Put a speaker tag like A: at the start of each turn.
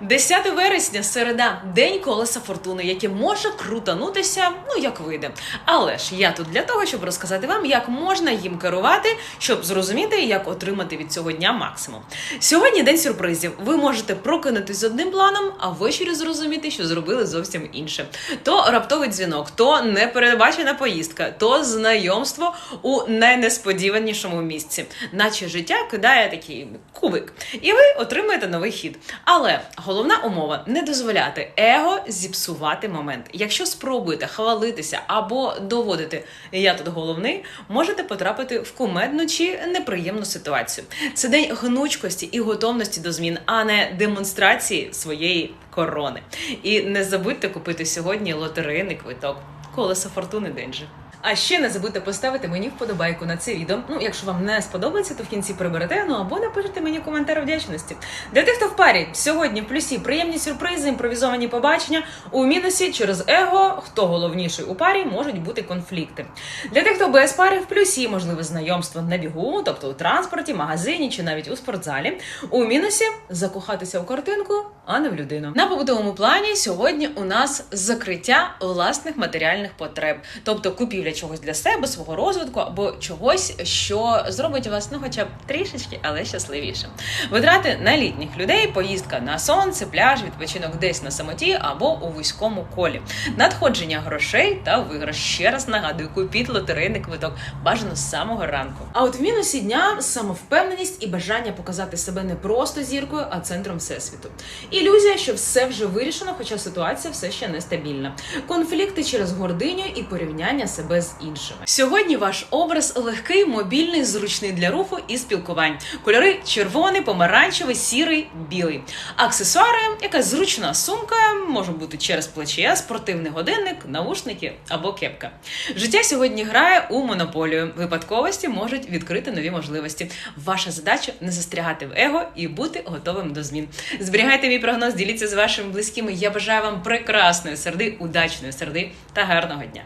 A: 10 вересня, середа, день колеса фортуни, яке може крутанутися, ну як вийде. Але ж я тут для того, щоб розказати вам, як можна їм керувати, щоб зрозуміти, як отримати від цього дня максимум. Сьогодні день сюрпризів. Ви можете прокинутись з одним планом, а ввечері зрозуміти, що зробили зовсім інше. То раптовий дзвінок, то непередбачена поїздка, то знайомство у найнесподіванішому місці, наче життя кидає такий кубик, і ви отримаєте новий хід. Але головна умова не дозволяти его зіпсувати момент. Якщо спробуєте хвалитися або доводити я тут головний, можете потрапити в кумедну чи неприємну ситуацію. Це день гнучкості і готовності до змін, а не демонстрації своєї корони. І не забудьте купити сьогодні лотерейний квиток. Колесо фортуни день же. А ще не забудьте поставити мені вподобайку на це відео. Ну, якщо вам не сподобається, то в кінці приберете, ну або напишете мені коментар вдячності. Для тих, хто в парі, сьогодні в плюсі приємні сюрпризи, імпровізовані побачення. У мінусі через его, хто головніший у парі, можуть бути конфлікти. Для тих, хто без пари, в плюсі можливе знайомство на бігу, тобто у транспорті, магазині чи навіть у спортзалі. У мінусі закохатися у картинку, а не в людину. На побутовому плані сьогодні у нас закриття власних матеріальних потреб, тобто купівля чогось для себе, свого розвитку або чогось, що зробить вас ну, хоча б трішечки, але щасливіше. Витрати на літніх людей, поїздка на сонце, пляж, відпочинок десь на самоті або у вузькому колі, надходження грошей та виграш. Ще раз нагадую, купіть лотерейний квиток, бажано з самого ранку. А от в мінусі дня самовпевненість і бажання показати себе не просто зіркою, а центром всесвіту. Ілюзія, що все вже вирішено, хоча ситуація все ще нестабільна. Конфлікти через гординю і порівняння себе іншими. Сьогодні ваш образ легкий, мобільний, зручний для руху і спілкувань. Кольори червоний, помаранчевий, сірий, білий. Аксесуари, якась зручна сумка, може бути через плече, спортивний годинник, наушники або кепка. Життя сьогодні грає у монополію. Випадковості можуть відкрити нові можливості. Ваша задача не застрягати в его і бути готовим до змін. Зберігайте мій прогноз, діліться з вашими близькими. Я бажаю вам прекрасної середи, удачної середи та гарного дня.